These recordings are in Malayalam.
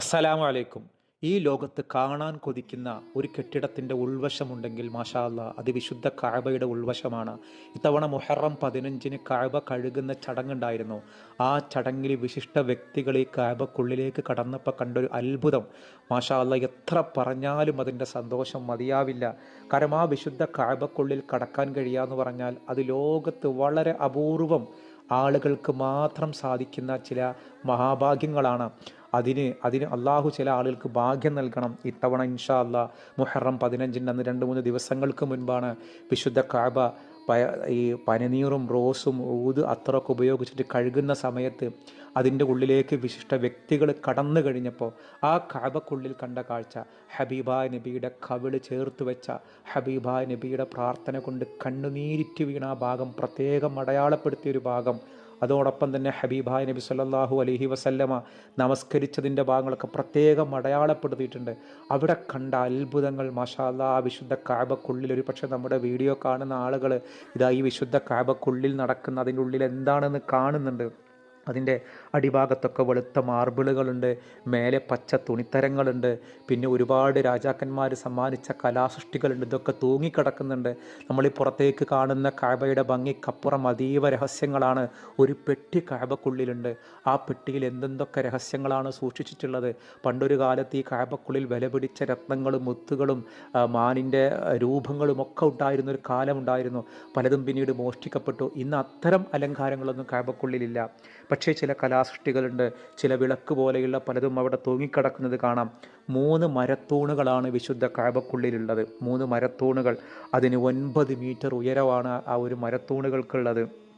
അസ്സലാമു അലൈക്കും. ഈ ലോകത്ത് കാണാൻ കൊതിക്കുന്ന ഒരു കെട്ടിടത്തിന്റെ ഉൾവശമുണ്ടെങ്കിൽ മാഷാല്ല അത് വിശുദ്ധ കായബയുടെ ഉൾവശമാണ്. ഇത്തവണ മുഹറം പതിനഞ്ചിന് കായബ കഴുകുന്ന ചടങ്ങുണ്ടായിരുന്നു. ആ ചടങ്ങിൽ വിശിഷ്ട വ്യക്തികൾ ഈ കായബക്കുള്ളിലേക്ക് കടന്നപ്പോൾ കണ്ടൊരു അത്ഭുതം. മാഷാല്ല എത്ര പറഞ്ഞാലും അതിന്റെ സന്തോഷം മതിയാവില്ല. കാരണം ആ വിശുദ്ധ കായബക്കുള്ളിൽ കടക്കാൻ കഴിയുക എന്ന് പറഞ്ഞാൽ അത് ലോകത്ത് വളരെ അപൂർവം ആളുകൾക്ക് മാത്രം സാധിക്കുന്ന ചില മഹാഭാഗ്യങ്ങളാണ്. അതിന് അതിന് അള്ളാഹു ചില ആളുകൾക്ക് ഭാഗ്യം നൽകണം. ഇത്തവണ ഇൻഷാ അല്ലാ മുഹറം പതിനഞ്ചിന് അന്ന് രണ്ട് മൂന്ന് ദിവസങ്ങൾക്ക് മുൻപാണ് വിശുദ്ധ കാബ ഈ പനിനീറും റോസും ഊത് അത്രയൊക്കെ ഉപയോഗിച്ചിട്ട് കഴുകുന്ന സമയത്ത് അതിന്റെ ഉള്ളിലേക്ക് വിശിഷ്ട വ്യക്തികൾ കടന്നു കഴിഞ്ഞപ്പോൾ ആ കാബക്കുള്ളിൽ കണ്ട കാഴ്ച ഹബീബായ് നബിയുടെ കവിൾ ചേർത്ത് വെച്ച ഹബീബായ് നബിയുടെ പ്രാർത്ഥന കൊണ്ട് കണ്ണുനീരിറ്റ് വീണ ആ ഭാഗം പ്രത്യേകം അടയാളപ്പെടുത്തിയ ഒരു ഭാഗം. അതോടൊപ്പം തന്നെ ഹബീബായ നബി സല്ലാഹു അലഹി വസല്ലമ നമസ്കരിച്ചതിന്റെ ഭാഗങ്ങളൊക്കെ പ്രത്യേകം അടയാളപ്പെടുത്തിയിട്ടുണ്ട്. അവിടെ കണ്ട അത്ഭുതങ്ങൾ മഷാല ആ വിശുദ്ധ കാബക്കുള്ളിൽ ഒരു പക്ഷേ നമ്മുടെ വീഡിയോ കാണുന്ന ആളുകൾ ഇതാ ഈ വിശുദ്ധ കാബക്കുള്ളിൽ നടക്കുന്ന അതിന്റെ ഉള്ളിൽ എന്താണെന്ന് കാണുന്നുണ്ട്. അതിന്റെ അടിഭാഗത്തൊക്കെ വെളുത്ത മാർബിളുകളുണ്ട് മേലെ പച്ച തുണിത്തരങ്ങളുണ്ട് പിന്നെ ഒരുപാട് രാജാക്കന്മാർ സമ്മാനിച്ച കലാസൃഷ്ടികളുണ്ട് ഇതൊക്കെ തൂങ്ങിക്കിടക്കുന്നുണ്ട്. നമ്മൾ ഈ പുറത്തേക്ക് കാണുന്ന കാബയുടെ ഭംഗിക്കപ്പുറം അതീവ രഹസ്യങ്ങളാണ്. ഒരു പെട്ടി കാബക്കുള്ളിലുണ്ട്. ആ പെട്ടിയിൽ എന്തെന്തൊക്കെ രഹസ്യങ്ങളാണ് സൂക്ഷിച്ചിട്ടുള്ളത്? പണ്ടൊരു കാലത്ത് ഈ കാബക്കുള്ളിൽ വില പിടിച്ച രത്നങ്ങളും മുത്തുകളും മാനിന്റെ രൂപങ്ങളും ഒക്കെ ഉണ്ടായിരുന്ന ഒരു കാലമുണ്ടായിരുന്നു. പലതും പിന്നീട് മോഷ്ടിക്കപ്പെട്ടു. ഇന്ന് അത്തരം അലങ്കാരങ്ങളൊന്നും കാബക്കുള്ളിലില്ല. പക്ഷേ ചില കലാസൃഷ്ടികളുണ്ട്. ചില വിളക്ക് പോലെയുള്ള പലതും അവിടെ തൂങ്ങിക്കിടക്കുന്നത് കാണാം. മൂന്ന് മരത്തൂണുകളാണ് വിശുദ്ധ കാബക്കുള്ളിലുള്ളത്. മൂന്ന് മരത്തൂണുകൾ. അതിന് ഒൻപത് മീറ്റർ ഉയരമാണ് ആ ഒരു മരത്തൂണുകൾക്കുള്ളത്.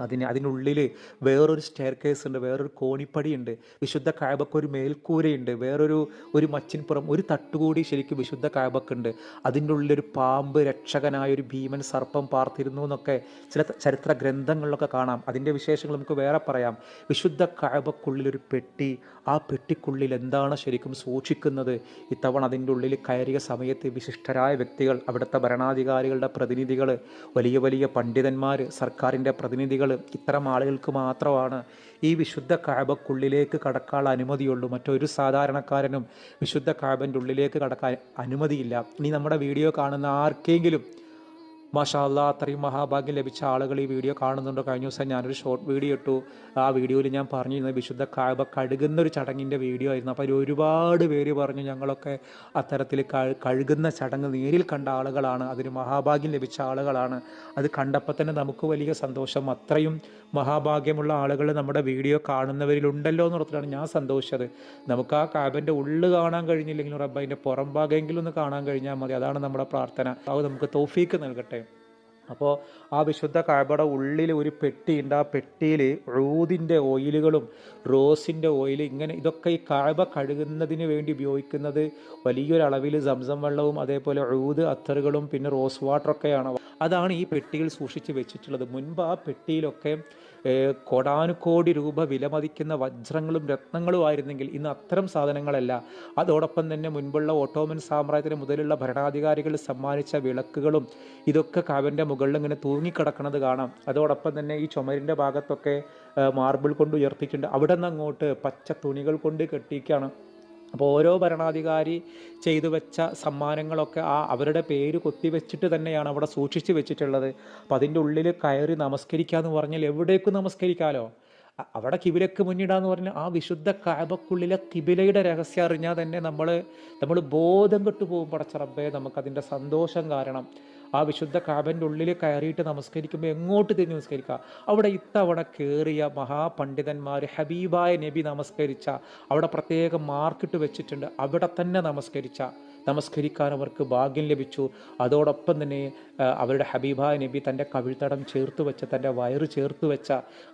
അതിന് അതിനുള്ളിൽ വേറൊരു സ്റ്റെയർ കേസ് ഉണ്ട് വേറൊരു കോണിപ്പടിയുണ്ട് വിശുദ്ധ കായബക്ക് ഒരു മേൽക്കൂരയുണ്ട് വേറൊരു ഒരു മച്ചിൻപുറം ഒരു തട്ടുകൂടി ശരിക്കും വിശുദ്ധ കായബക്കുണ്ട് അതിന്റെ ഉള്ളിലൊരു പാമ്പ് രക്ഷകനായ ഒരു ഭീമൻ സർപ്പം പാർത്തിരുന്നു എന്നൊക്കെ ചില ചരിത്ര ഗ്രന്ഥങ്ങളിലൊക്കെ കാണാം. അതിന്റെ വിശേഷങ്ങൾ നമുക്ക് വേറെ പറയാം. വിശുദ്ധ കായബക്കുള്ളിലൊരു പെട്ടി ആ പെട്ടിക്കുള്ളിൽ എന്താണ് ശരിക്കും സൂക്ഷിക്കുന്നത്? ഇത്തവണ അതിന്റെ ഉള്ളിൽ കയറിയ സമയത്ത് വിശിഷ്ടരായ വ്യക്തികൾ അവിടുത്തെ ഭരണാധികാരികളുടെ പ്രതിനിധികൾ വലിയ വലിയ പണ്ഡിതന്മാർ സർക്കാരിന്റെ പ്രതിനിധികൾ ഇത്തരം ആളുകൾക്ക് മാത്രമാണ് ഈ വിശുദ്ധ കാബക്കുള്ളിലേക്ക് കടക്കാൻ അനുമതിയുള്ളൂ. മറ്റൊരു സാധാരണക്കാരനും വിശുദ്ധ കാബന്റെ ഉള്ളിലേക്ക് കടക്കാൻ അനുമതിയില്ല. ഇനി നമ്മുടെ വീഡിയോ കാണുന്ന ആർക്കെങ്കിലും മാഷാ അല്ലാ അത്രയും മഹാഭാഗ്യം ലഭിച്ച ആളുകൾ ഈ വീഡിയോ കാണുന്നുണ്ട്. കഴിഞ്ഞ ദിവസം ഞാനൊരു ഷോർട്ട് വീഡിയോ ഇട്ടു. ആ വീഡിയോയിൽ ഞാൻ പറഞ്ഞിരുന്നത് വിശുദ്ധ കാബ കഴുകുന്ന ഒരു ചടങ്ങിന്റെ വീഡിയോ ആയിരുന്നു. അപ്പോൾ ഒരുപാട് പേര് പറഞ്ഞു ഞങ്ങളൊക്കെ അത്തരത്തിൽ കഴു കഴുകുന്ന ചടങ്ങ് നേരിൽ കണ്ട ആളുകളാണ്. അതിന് മഹാഭാഗ്യം ലഭിച്ച ആളുകളാണ്. അത് കണ്ടപ്പോൾ തന്നെ നമുക്ക് വലിയ സന്തോഷം. അത്രയും മഹാഭാഗ്യമുള്ള ആളുകൾ നമ്മുടെ വീഡിയോ കാണുന്നവരിലുണ്ടല്ലോ എന്ന് ഓർത്തിട്ടാണ് ഞാൻ സന്തോഷിച്ചത്. നമുക്ക് ആ കാബന്റെ ഉള്ളു കാണാൻ കഴിഞ്ഞില്ലെങ്കിലും റബ്ബ് അതിന്റെ പുറം ഭാഗമെങ്കിലും ഒന്ന് കാണാൻ കഴിഞ്ഞാൽ മതി. അതാണ് നമ്മുടെ പ്രാർത്ഥന. അത് നമുക്ക് തോഫീക്ക് നൽകട്ടെ. അപ്പോൾ ആ വിശുദ്ധ കാബയുടെ ഉള്ളിൽ ഒരു പെട്ടിയുണ്ട്. ആ പെട്ടിയിൽ റൂതിന്റെ ഓയിലുകളും റോസിന്റെ ഓയിൽ ഇങ്ങനെ ഇതൊക്കെ ഈ കാബ കഴുകുന്നതിന് വേണ്ടി ഉപയോഗിക്കുന്നത് വലിയൊരളവിൽ സംസം വെള്ളവും അതേപോലെ റൂത് അത്തറുകളും പിന്നെ റോസ് വാട്ടറൊക്കെയാണ്. അതാണ് ഈ പെട്ടിയിൽ സൂക്ഷിച്ച് വെച്ചിട്ടുള്ളത്. മുൻപ് ആ പെട്ടിയിലൊക്കെ കോടാനുകോടി രൂപ വിലമതിക്കുന്ന വജ്രങ്ങളും രത്നങ്ങളും ആയിരുന്നെങ്കിൽ ഇന്ന് അത്തരം സാധനങ്ങളല്ല. അതോടൊപ്പം തന്നെ മുൻപുള്ള ഓട്ടോമൻ സാമ്രാജ്യത്തിന് മുതലുള്ള ഭരണാധികാരികൾ സമ്മാനിച്ച വിളക്കുകളും ഇതൊക്കെ കാവന്റെ മുകളിൽ ഇങ്ങനെ തൂങ്ങിക്കിടക്കുന്നത് കാണാം. അതോടൊപ്പം തന്നെ ഈ ചുമരിന്റെ ഭാഗത്തൊക്കെ മാർബിൾ കൊണ്ട് ഉയർത്തിയിട്ടുണ്ട്. അവിടെ നിന്ന് അങ്ങോട്ട് പച്ച തുണികൾ കൊണ്ട് കെട്ടിയിരിക്കുകയാണ്. അപ്പോൾ ഓരോ ഭരണാധികാരി ചെയ്തു വെച്ച സമ്മാനങ്ങളൊക്കെ ആ അവരുടെ പേര് കൊത്തിവെച്ചിട്ട് തന്നെയാണ് അവിടെ സൂക്ഷിച്ചു വെച്ചിട്ടുള്ളത്. അപ്പോൾ അതിന്റെ ഉള്ളിൽ കയറി നമസ്കരിക്കുക എന്ന് പറഞ്ഞാൽ എവിടേക്കും നമസ്കരിക്കാമല്ലോ അവിടെ കിബിലക്ക് മുന്നിടാന്ന് പറഞ്ഞാൽ ആ വിശുദ്ധ കാബക്കുള്ളിലെ കിബിലയുടെ രഹസ്യം അറിഞ്ഞാൽ തന്നെ നമ്മൾ നമ്മൾ ബോധം കെട്ടു പോകും പടച്ചറബേ നമുക്കതിന്റെ സന്തോഷം കാരണം. ആ വിശുദ്ധ കാബന്റെ ഉള്ളിൽ കയറിയിട്ട് നമസ്കരിക്കുമ്പോൾ എങ്ങോട്ട് തിരിഞ്ഞ് നമസ്കരിക്കുക? അവിടെ ഇത്തവണ കയറിയ മഹാപണ്ഡിതന്മാർ ഹബീബായ നബി നമസ്കരിച്ച അവിടെ പ്രത്യേകം മാർക്കിട്ട് വെച്ചിട്ടുണ്ട് അവിടെ തന്നെ നമസ്കരിച്ച. നമസ്കരിക്കാൻ അവർക്ക് ഭാഗ്യം ലഭിച്ചു. അതോടൊപ്പം തന്നെ അവരുടെ ഹബീബായ നബി തന്റെ കവിൾത്തടം ചേർത്ത് വെച്ച തന്റെ വയറ് ചേർത്ത് വെച്ച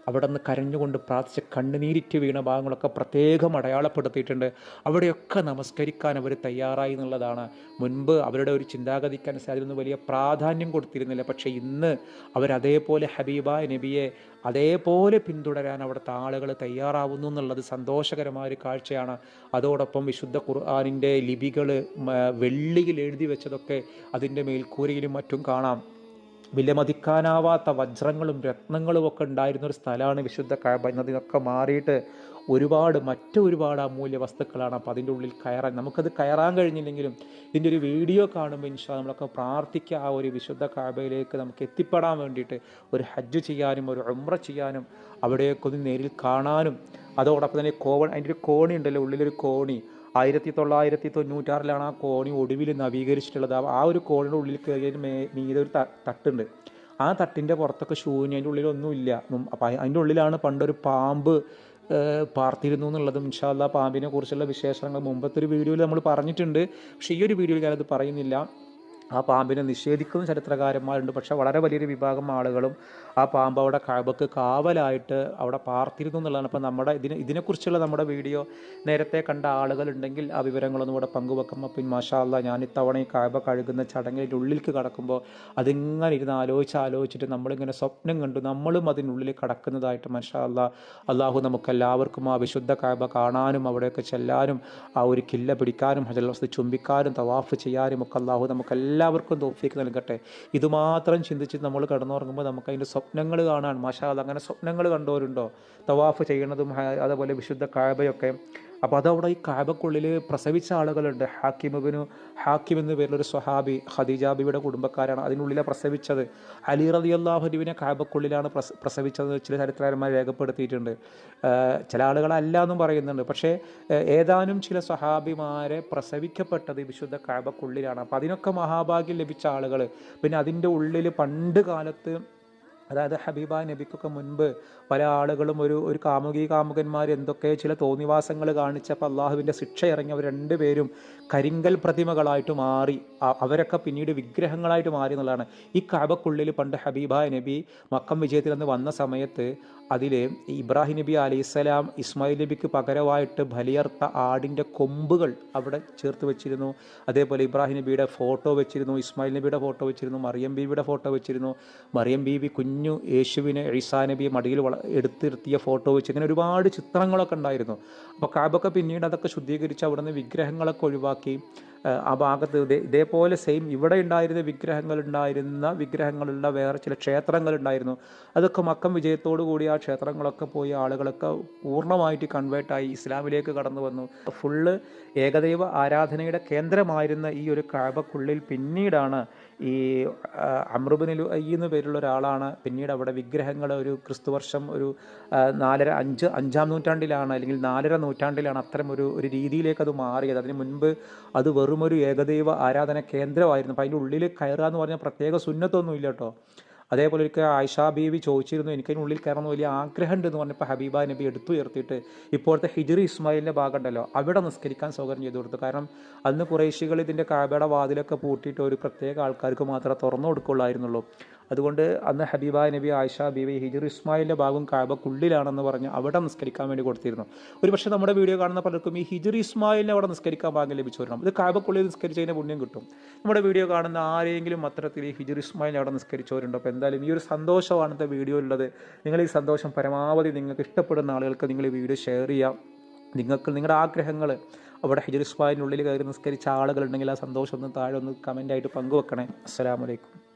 അവിടെ നിന്ന് കരഞ്ഞുകൊണ്ട് പ്രാർത്ഥിച്ച കണ്ണുനീരിറ്റ് വീണ ഭാഗങ്ങളൊക്കെ പ്രത്യേകം അടയാളപ്പെടുത്തിയിട്ടുണ്ട്. അവിടെയൊക്കെ നമസ്കരിക്കാൻ അവർ തയ്യാറായി എന്നുള്ളതാണ്. മുൻപ് അവരുടെ ഒരു ചിന്താഗതിക്കനുസരിച്ച് അതിനൊന്നും വലിയ പ്രാധാന്യം കൊടുത്തിരുന്നില്ല. പക്ഷേ ഇന്ന് അവരതേപോലെ ഹബീബായ നബിയെ അതേപോലെ പിന്തുടരാൻ അവിടുത്തെ ആളുകൾ തയ്യാറാവുന്നു എന്നുള്ളത് സന്തോഷകരമായ ഒരു കാഴ്ചയാണ്. അതോടൊപ്പം വിശുദ്ധ ഖുർആാനിന്റെ ലിപികൾ വെള്ളിയിൽ എഴുതി വെച്ചതൊക്കെ അതിന്റെ മേൽക്കൂരയിലും മറ്റും കാണാം. വിലമതിക്കാനാവാത്ത വജ്രങ്ങളും രത്നങ്ങളും ഒക്കെ ഉണ്ടായിരുന്ന ഒരു സ്ഥലമാണ് വിശുദ്ധ കാബ എന്നതിനൊക്കെ മാറിയിട്ട് ഒരുപാട് മറ്റൊരുപാട് അമൂല്യ വസ്തുക്കളാണ് അപ്പോൾ അതിന്റെ ഉള്ളിൽ കയറാൻ. നമുക്കത് കയറാൻ കഴിഞ്ഞില്ലെങ്കിലും ഇതിന്റെ ഒരു വീഡിയോ കാണുമ്പോൾ ഇൻഷാ നമ്മളൊക്കെ പ്രാർത്ഥിക്കുക ആ ഒരു വിശുദ്ധ കാബയിലേക്ക് നമുക്ക് എത്തിപ്പെടാൻ വേണ്ടിയിട്ട് ഒരു ഹജ്ജ് ചെയ്യാനും ഒരു ഉമ്ര ചെയ്യാനും അവിടെയൊക്കെ ഒന്ന് നേരിൽ കാണാനും. അതോടൊപ്പം തന്നെ കോവൺ അതിന്റെ ഒരു കോണി ഉണ്ടല്ലോ ഉള്ളിലൊരു കോണി. ആയിരത്തി തൊള്ളായിരത്തി തൊണ്ണൂറ്റാറിലാണ് ആ കോണി ഒടുവിൽ നവീകരിച്ചിട്ടുള്ളത്. ആ- ഒരു കോണിയുടെ ഉള്ളിൽ കയറിയതിന് മേ മീതെ ഒരു തട്ടുണ്ട്. ആ തട്ടിന്റെ പുറത്തൊക്കെ ശൂന്യം അതിന്റെ ഉള്ളിലൊന്നുമില്ല അപ്പം അതിന്റെ ഉള്ളിലാണ് പണ്ടൊരു പാമ്പ് പാർത്തിരുന്നു എന്നുള്ളതും ഇൻഷാല്ല പാമ്പിനെ കുറിച്ചുള്ള വിശേഷങ്ങൾ മുമ്പത്തെ ഒരു വീഡിയോയിൽ നമ്മൾ പറഞ്ഞിട്ടുണ്ട്. പക്ഷേ ഈ ഒരു വീഡിയോയിൽ ഞാനത് പറയുന്നില്ല. ആ പാമ്പിനെ നിഷേധിക്കുന്ന ചരിത്രകാരന്മാരുണ്ട്. പക്ഷേ വളരെ വലിയൊരു വിഭാഗം ആളുകളും ആ പാമ്പ് അവിടെ കഴബക്ക് കാവലായിട്ട് അവിടെ പാർത്തിരുന്നു എന്നുള്ളതാണ്. അപ്പോൾ നമ്മുടെ ഇതിനെ ഇതിനെക്കുറിച്ചുള്ള നമ്മുടെ വീഡിയോ നേരത്തെ കണ്ട ആളുകളുണ്ടെങ്കിൽ ആ വിവരങ്ങളൊന്നും ഇവിടെ പങ്കുവെക്കുമ്പോൾ പിന്നെ മാഷാല്ല ഞാൻ ഇത്തവണ ഈ കഴബ കഴുകുന്ന ചടങ്ങിന്റെ ഉള്ളിലേക്ക് കടക്കുമ്പോൾ അതിങ്ങനെ ഇരുന്ന് ആലോചിച്ച് ആലോചിച്ചിട്ട് നമ്മളിങ്ങനെ സ്വപ്നം കണ്ടു. നമ്മളും അതിനുള്ളിൽ കടക്കുന്നതായിട്ട് മാഷാ അല്ലാ അള്ളാഹു നമുക്കെല്ലാവർക്കും ആ വിശുദ്ധ കഴബ കാണാനും അവിടെയൊക്കെ ചെല്ലാനും ആ ഒരു കില്ല പിടിക്കാനും ഹജൽ വസ്തു ചുംബിക്കാനും തവാഫ് ചെയ്യാനും ഒക്കെ അള്ളാഹു നമുക്ക് എല്ലാവർക്കും തോഫിക്ക് നൽകട്ടെ. ഇതുമാത്രം ചിന്തിച്ച് നമ്മൾ കടന്നുറങ്ങുമ്പോൾ നമുക്ക് അതിന്റെ സ്വപ്നങ്ങൾ കാണാൻ മാഷാ അല്ലാ അങ്ങനെ സ്വപ്നങ്ങൾ കണ്ടവരുണ്ടോ? തവാഫ് ചെയ്യണതും അതേപോലെ വിശുദ്ധ കാബയൊക്കെ അപ്പോൾ അതവിടെ ഈ കാബക്കുള്ളിൽ പ്രസവിച്ച ആളുകളുണ്ട്. ഹാക്കിമുബിനു ഹാക്കിം എന്ന പേരിലൊരു സ്വഹാബി ഖദീജാബിയുടെ കുടുംബക്കാരാണ് അതിനുള്ളിലെ പ്രസവിച്ചത്. അലി റതി അള്ളാഹുരുവിനെ കാബക്കുള്ളിലാണ് പ്രസ പ്രസവിച്ചത് ചില ചരിത്രകാരന്മാർ രേഖപ്പെടുത്തിയിട്ടുണ്ട്. ചില ആളുകളല്ല എന്നും പറയുന്നുണ്ട്. പക്ഷേ ഏതാനും ചില സ്വഹാബിമാരെ പ്രസവിക്കപ്പെട്ടത് വിശുദ്ധ കാബക്കുള്ളിലാണ്. അപ്പോൾ അതിനൊക്കെ മഹാഭാഗ്യം ലഭിച്ച ആളുകൾ പിന്നെ അതിന്റെ ഉള്ളിൽ പണ്ട് കാലത്ത് അതായത് ഹബീബ നബിക്കൊക്കെ മുൻപ് പല ആളുകളും ഒരു ഒരു കാമുകി കാമുകന്മാർ എന്തൊക്കെ ചില തോന്നിവാസങ്ങൾ കാണിച്ചപ്പോൾ അള്ളാഹുവിന്റെ ശിക്ഷ ഇറങ്ങിയവർ രണ്ടുപേരും കരിങ്കൽ പ്രതിമകളായിട്ട് മാറി അവരൊക്കെ പിന്നീട് വിഗ്രഹങ്ങളായിട്ട് മാറി എന്നുള്ളതാണ്. ഈ കാബക്കുള്ളിൽ പണ്ട് ഹബീബ നബി മക്കം വിജയത്തിൽ നിന്ന് വന്ന സമയത്ത് അതിൽ ഇബ്രാഹിം നബി അലൈഹിസ്സലാം ഇസ്മായിൽ നബിക്ക് പകരമായിട്ട് ബലിയർത്ത ആടിന്റെ കൊമ്പുകൾ അവിടെ ചേർത്ത് വെച്ചിരുന്നു. അതേപോലെ ഇബ്രാഹിം നബിയുടെ ഫോട്ടോ വെച്ചിരുന്നു ഇസ്മായിൽ നബിയുടെ ഫോട്ടോ വെച്ചിരുന്നു മറിയം ബീവിയുടെ ഫോട്ടോ വെച്ചിരുന്നു. മറിയം ബീവി കുഞ്ഞു യേശുവിനെ ഈസാ നബിയെ മടിയിൽ വള എടുത്തിരുത്തിയ ഫോട്ടോ വെച്ച് ഇങ്ങനെ ഒരുപാട് ചിത്രങ്ങളൊക്കെ ഉണ്ടായിരുന്നു. അപ്പോൾ കാബൊക്കെ പിന്നീട് അതൊക്കെ ശുദ്ധീകരിച്ച് അവിടുന്ന് വിഗ്രഹങ്ങളൊക്കെ ഒഴിവാക്കി. ആ ഭാഗത്ത് ഇതേപോലെ സെയിം ഇവിടെ ഉണ്ടായിരുന്ന വിഗ്രഹങ്ങൾ ഉണ്ടായിരുന്ന വിഗ്രഹങ്ങളുള്ള വേറെ ചില ക്ഷേത്രങ്ങൾ ഉണ്ടായിരുന്നു അതൊക്കെ മക്കം വിജയത്തോടു കൂടി ആ ക്ഷേത്രങ്ങളൊക്കെ പോയി ആളുകളൊക്കെ പൂർണമായിട്ട് കൺവേർട്ടായി ഇസ്ലാമിലേക്ക് കടന്നു വന്നു. ഫുള്ള് ഏകദൈവ ആരാധനയുടെ കേന്ദ്രമായിരുന്ന ഈ ഒരു കാബക്കുള്ളിൽ പിന്നീടാണ് ഈ അമൃബിനിലു എന്ന് പേരുള്ള ഒരാളാണ് പിന്നീട് അവിടെ വിഗ്രഹങ്ങൾ ഒരു ക്രിസ്തുവർഷം ഒരു നാലര അഞ്ച് അഞ്ചാം നൂറ്റാണ്ടിലാണ് അല്ലെങ്കിൽ നാലര നൂറ്റാണ്ടിലാണ് അത്തരം ഒരു ഒരു രീതിയിലേക്ക് അത് മാറിയത്. അതിന് മുൻപ് അത് വെറുമൊരു ഏകദൈവ ആരാധന കേന്ദ്രമായിരുന്നു. അപ്പം അതിന്റെ ഉള്ളിൽ കയറുക എന്ന് പറഞ്ഞാൽ പ്രത്യേക സുന്നത്തൊന്നുമില്ല കേട്ടോ. അതേപോലെ ഒരിക്കൽ ആയിഷ ബീവി ചോദിച്ചിരുന്നു എനിക്കതിനുള്ളിൽ കയറണം വലിയ ആഗ്രഹമുണ്ട് എന്ന് പറഞ്ഞപ്പോൾ ഹബീബ നബി എടുത്തുയർത്തിയിട്ട് ഇപ്പോഴത്തെ ഹിജറി ഇസ്മായിലിന്റെ ഭാഗമുണ്ടല്ലോ അവിടെ നിസ്കരിക്കാൻ സൗകര്യം ചെയ്തു കൊടുത്തു. കാരണം അന്ന് കുറേശികൾ ഇതിന്റെ കാബയുടെ വാതിലൊക്കെ പൂട്ടിയിട്ട് ഒരു പ്രത്യേക ആൾക്കാർക്ക് മാത്രമേ തുറന്നു കൊടുക്കുള്ളായിരുന്നുള്ളൂ അതുകൊണ്ട് അന്ന് ഹബീബ നബി ആയിഷ ബീബി ഹിജർ ഇസ്മായിലിന്റെ ഭാഗം കാബക്കുള്ളിലാണെന്ന് പറഞ്ഞ് അവിടെ നിസ്കരിക്കാൻ വേണ്ടി കൊടുത്തിരുന്നു. ഒരു പക്ഷേ നമ്മുടെ വീഡിയോ കാണുന്ന പലർക്കും ഈ ഹിജർ ഇസ്മായിലിനെ അവിടെ നിസ്കരിക്കാൻ ഭാഗം ലഭിച്ചു വരണം ഇത് കാബക്കുള്ളിൽ നിസ്കരിച്ചതിന്റെ പുണ്യം കിട്ടും. നമ്മുടെ വീഡിയോ കാണുന്ന ആരെങ്കിലും അത്തരത്തിൽ ഈ ഹിജർ ഇസ്മായിലിനെ അവിടെ നിസ്കരിച്ചവരുണ്ടോ? അപ്പോൾ എന്തായാലും ഈ ഒരു സന്തോഷമാണ് ഇന്നത്തെ വീഡിയോ ഉള്ളത്. നിങ്ങൾ ഈ സന്തോഷം പരമാവധി നിങ്ങൾക്ക് ഇഷ്ടപ്പെടുന്ന ആളുകൾക്ക് നിങ്ങൾ ഈ വീഡിയോ ഷെയർ ചെയ്യാം. നിങ്ങൾക്ക് നിങ്ങളുടെ ആഗ്രഹങ്ങൾ അവിടെ ഹിജർ ഇസ്മായിലിനുള്ളിൽ കയറി നിസ്കരിച്ച ആളുകളുണ്ടെങ്കിൽ ആ സന്തോഷം ഒന്ന് താഴെ ഒന്ന് കമന്റായിട്ട് പങ്കുവെക്കണേ. അസ്സലാമലൈക്കും